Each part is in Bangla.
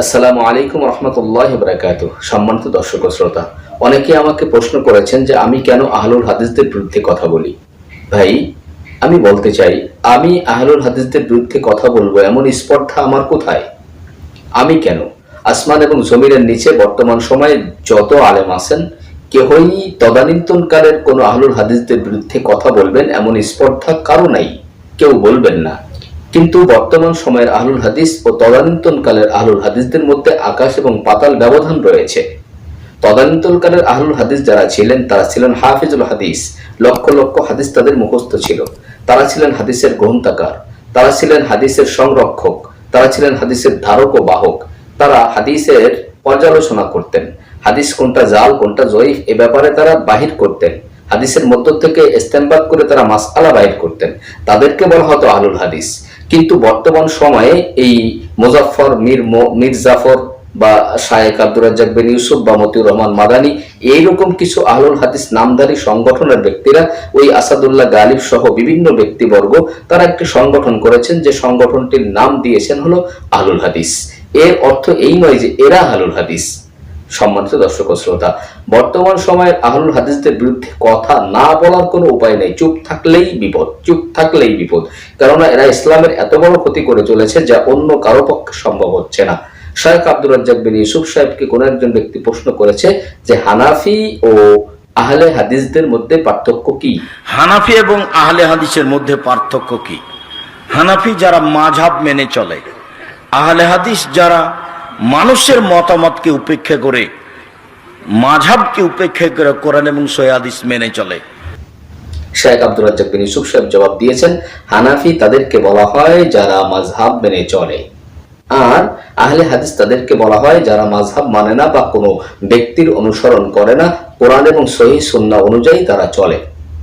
আসসালামু আলাইকুম রহমতুল্লাহ বরাকাত সম্মানিত দর্শক শ্রোতা, অনেকে আমাকে প্রশ্ন করেছেন যে আমি কেন আহলুল হাদিসদের বিরুদ্ধে কথা বলি? ভাই, আমি বলতে চাই, আমি আহলুল হাদিসদের বিরুদ্ধে কথা বলব এমন স্পর্ধা আমার কোথায়? আমি কেন? আসমান এবং জমিনের নিচে বর্তমান সময়ে যত আলেম আছেন, কেহই তদানীন্তনকালের কোনো আহলুল হাদিসদের বিরুদ্ধে কথা বলবেন এমন স্পর্ধা কারও নাই। কেউ বলবেন না। কিন্তু বর্তমান সময়ের আহলুল হাদিস ও তদানীন্তনকালের আহলুল হাদিসদের মধ্যে আকাশ এবং পাতাল ব্যবধান রয়েছে। তদানীন্তনকালের আহলুল হাদিস যারা ছিলেন, তারা ছিলেন হাফিজুল হাদিস। লক্ষ লক্ষ হাদিস তাদের মুখস্থ ছিল। তারা ছিলেন হাদিসের গ্রন্থাকার তারা ছিলেন হাদিসের সংরক্ষক। তারা ছিলেন হাদিসের ধারক ও বাহক। তারা হাদিসের পর্যালোচনা করতেন। হাদিস কোনটা জাল, কোনটা জয়ীফ, এ ব্যাপারে তারা বাহির করতেন। হাদিসের মধ্য থেকে ইস্তেমবাদ করে তারা মাসআলা বাহির করতেন। তাদেরকে বলা হতো আহলুল হাদিস। কিন্তু বর্তমান সময়ে এই মুজাফফর মীর মীর জাফর বা শায়েক আব্দুর রাজ্জাক বিন ইউসুফ বা মতিউর রহমান মাদানী এইরকম কিছু আহলুল হাদিস নামধারী সংগঠনের ব্যক্তিরা, ওই আসাদুল্লাহ গালিব সহ বিভিন্ন ব্যক্তিবর্গ, তারা একটি সংগঠন করেছেন যে সংগঠনটির নাম দিয়েছেন হলো আহলুল হাদিস। এর অর্থ এই নয় যে এরা আহলুল হাদিস। সম্মানিত দর্শক শ্রোতা, বর্তমান সময়ের আহলুল হাদিসদের বিরুদ্ধে কথা না বলার কোনো উপায় নেই। চুপ থাকলেই বিপদ, চুপ থাকলেই বিপদ। কেননা এরা ইসলামের এত বড় ক্ষতি করে চলেছে যা অন্য কারও পক্ষে সম্ভব হচ্ছে না। শায়েখ আব্দুর রাজ্জাক বিন ইউসুফ সাহেবকে কোন একজন ব্যক্তি প্রশ্ন করেছে যে হানাফি ও আহলে হাদিসদের মধ্যে পার্থক্য কি? হানাফি এবং আহলে হাদিসের মধ্যে পার্থক্য কি? হানাফি যারা মাঝাব মেনে চলে, আহলে হাদিস যারা মানুষের মতামতকে উপেক্ষা করে, মাঝাবকে উপেক্ষা করে কোরআন এবং সৈয়াদিস মেনে চলে। শেখ আব্দুর রাজ্জাক বিন ইউসুফ সাহেব জবাব দিয়েছেন, হানাফি তাদেরকে বলা হয় যারা মাযহাব মেনে চলে। আর আহলে হাদিস তাদেরকে বলা হয় যারা মাযহাব মানে না বা কোনো ব্যক্তির অনুসরণ করে না, কোরআন এবং সহি সুন্নাহ অনুযায়ী তারা চলে।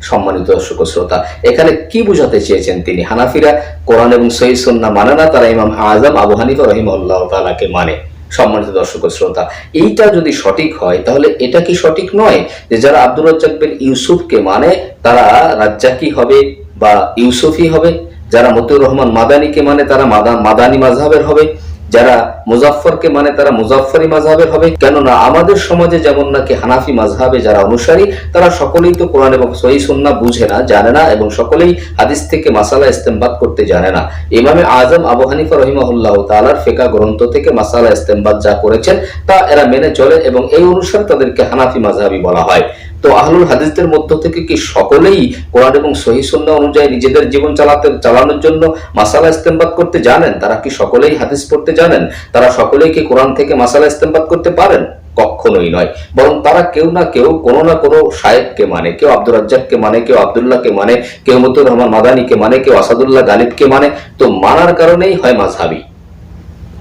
সম্মানিত দর্শক শ্রোতা, এখানে কি বোঝাতে চেয়েছেন তিনি? হানাফিরা কোরআন এবং সহি সুন্নাহ মানে না, তারা ইমাম আজম আবু হানিফা রহিমাল্লাহ তাআলাকে মানে। সম্মানিত দর্শক শ্রোতা, এইটা যদি সঠিক হয়, তাহলে এটা কি সঠিক নয় যে যারা আব্দুর রাজ্জাক বিন ইউসুফকে মানে তারা রাজ্জাকি হবে বা ইউসুফি হবে? যারা মতিউর রহমান মাদানিকে মানে তারা মাদা- মাদানি মাযহাবের হবে? যারা মুজাফফরকে মানে তারা মুজাফফরি মাযহাবের হবে, কেননা আমাদের সমাজে যেমন নাকি হানাফি মাযহাবে যারা অনুসারী, তারা সকলেই তো কোরআন এবং সহি সুন্নাহ বুঝে না, জানে না এবং সকলেই হাদিস থেকে মাসালা ইস্তেমবাদ করতে জানে না। ইমামে আজম আবু হানিফা রহিমাহুল্লাহ তাআলার ফেকা গ্রন্থ থেকে মাসালা ইস্তেমবাদ যা করেছেন, তা এরা মেনে চলে এবং এই অনুসারে তাদেরকে হানাফি মাযহাবি বলা হয়। তো আহলুল হাদিসদের মধ্য থেকে কি সকলেই কোরআন এবং সহি সুন্নাহ অনুযায়ী নিজেদের জীবন চালাতে, চালানোর জন্য মাসালা ইস্তেমবাদ করতে জানেন? তারা কি সকলেই হাদিস পড়তে জানেন? তারা সকলেই কি কোরআন থেকে মাসালা ইস্তেমবাদ করতে পারেন? কখনোই নয়। বরং তারা কেউ না কেউ, কোনো না কোনো সাহেবকে মানে কেউ আব্দুর রাজ্জাককে মানে কেউ আবদুল্লাহকে মানে কেউ মতুর রহমান মাদানিকে মানে কেউ আসাদুল্লাহ গালিবকে মানে তো মানার কারণেই হয় মাঝহাবি।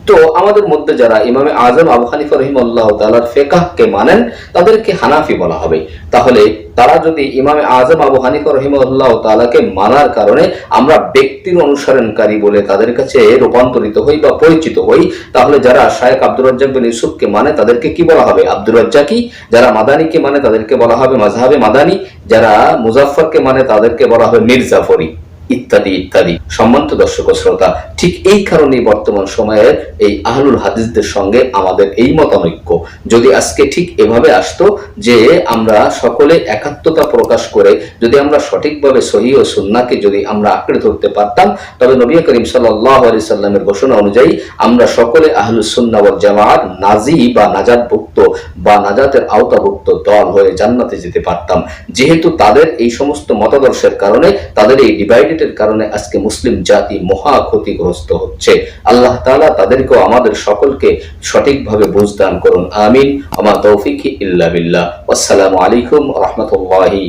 তো আমাদের মধ্যে যারা ইমামে আজম আবু হানিফা রহিমাল্লাহ তালার ফেকাহকে মানেন, তাদেরকে হানাফি বলা হবে। তাহলে তারা যদি ইমামে আজম আবু হানিফা রহিমাল্লাহ তালাকে মানার কারণে আমরা ব্যক্তির অনুসরণকারী বলে তাদের কাছে রূপান্তরিত হই বা পরিচিত হই, তাহলে যারা শায়েক আব্দুর রাজ্জাক বিন ইউসুফকে মানে তাদেরকে কি বলা হবে? আব্দুর রাজ্জাকি যারা মাদানিকে মানে তাদেরকে বলা হবে মাজহাবে মাদানি, যারা মুজাফফরকে মানে তাদেরকে বলা হবে মীর জাফরি ইত্যাদি ইত্যাদি। সম্মানিত দর্শক শ্রোতা, ঠিক এই কারণেই বর্তমান সময়ের এই আহলুল হাদিসদের সঙ্গে আমাদের এই মতানৈক্য। যদি আজকে ঠিক এভাবে আসতো যে আমরা সকলে একাত্মতা প্রকাশ করে যদি আমরা সঠিকভাবে সহি ও সুন্নাকে যদি আমরা আঁকড়ে ধরতে পারতাম, তবে নবী করিম সাল্লাহ আলি সাল্লামের ঘোষণা অনুযায়ী আমরা সকলে আহলুস সুন্না ওয়াল জামাত নাজি বা নাজাতভুক্ত বা নাজাতের আওতাভুক্ত দল হয়ে জান্নাতে যেতে পারতাম। যেহেতু তাদের এই সমস্ত মতাদর্শের কারণে তাদের এই ডিভাইডেডের কারণে আজকে মুসলিম জাতি মহা ক্ষতিগ্রস্ত হচ্ছে। আল্লাহ তালা তাদেরকেও আমাদের সকলকে সঠিকভাবে বুঝদান করুন। আমিন। আমার তৌফিক ইল্লা বিল্লাহ। আসসালামু আলাইকুম রহমতুল্লাহি